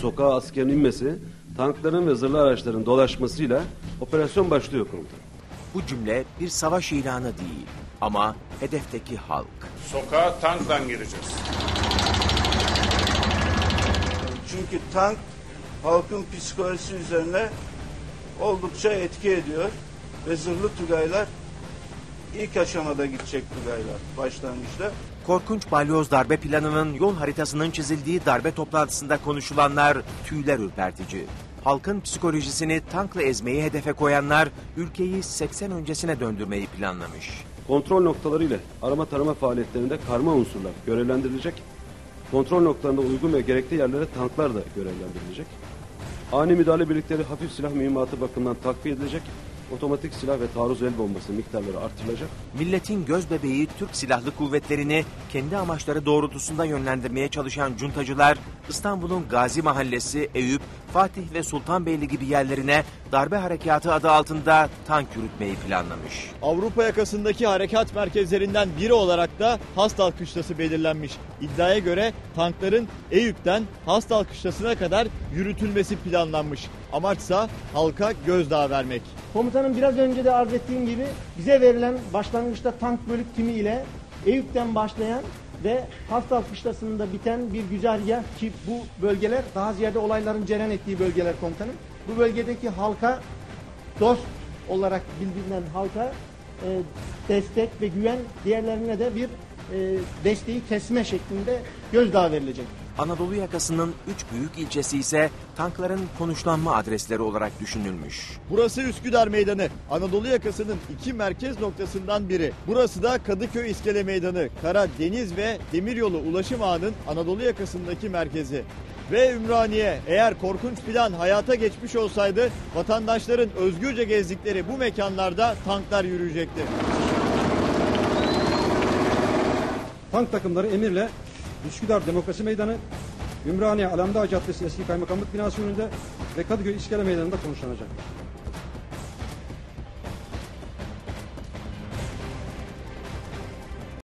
sokağa askerin inmesi, tankların ve zırhlı araçların dolaşmasıyla operasyon başlıyor komutanım. Bu cümle bir savaş ilanı değil ama hedefteki halk. Sokağa tankla gireceğiz. Çünkü tank halkın psikolojisi üzerine oldukça etki ediyor ve zırhlı tugaylar ilk aşamada gidecek tugaylar başlangıçta. Korkunç balyoz darbe planının yol haritasının çizildiği darbe toplantısında konuşulanlar tüyler ürpertici. Halkın psikolojisini tankla ezmeyi hedefe koyanlar ülkeyi 80 öncesine döndürmeyi planlamış. Kontrol noktaları ile arama tarama faaliyetlerinde karma unsurlar görevlendirilecek. Kontrol noktalarında uygun ve gerekli yerlere tanklar da görevlendirilecek. Ani müdahale birlikleri hafif silah mühimmatı bakımından takviye edilecek. Otomatik silah ve taarruz el bombası miktarları artırılacak. Milletin göz bebeği Türk Silahlı Kuvvetleri'ni kendi amaçları doğrultusunda yönlendirmeye çalışan cuntacılar İstanbul'un Gazi Mahallesi, Eyüp, Fatih ve Sultanbeyli gibi yerlerine darbe harekatı adı altında tank yürütmeyi planlamış. Avrupa yakasındaki harekat merkezlerinden biri olarak da Hastal Kışlası belirlenmiş. İddiaya göre tankların Eyüp'ten Hastal Kışlası'na kadar yürütülmesi planlanmış. Amaçsa halka gözdağı vermek. Komutanım biraz önce de arz ettiğim gibi bize verilen başlangıçta tank bölük timi ile Eyüp'ten başlayan ve Hastal Kışlası'nda biten bir güzergah ki bu bölgeler daha ziyade olayların cereyan ettiği bölgeler komutanım. Bu bölgedeki halka dost olarak bildirilen halka e, destek ve güven diğerlerine de bir e, desteği kesme şeklinde gözdağı verilecek. Anadolu yakasının üç büyük ilçesi ise tankların konuşlanma adresleri olarak düşünülmüş. Burası Üsküdar Meydanı. Anadolu yakasının iki merkez noktasından biri. Burası da Kadıköy İskele Meydanı. Kara, deniz ve demiryolu ulaşım ağının Anadolu yakasındaki merkezi. Ve Ümraniye eğer korkunç plan hayata geçmiş olsaydı vatandaşların özgürce gezdikleri bu mekanlarda tanklar yürüyecekti. Tank takımları emirle Üsküdar Demokrasi Meydanı, Ümraniye Alamdağ Caddesi eski kaymakamlık binası önünde ve Kadıköy İskele Meydanı'nda konuşlanacak.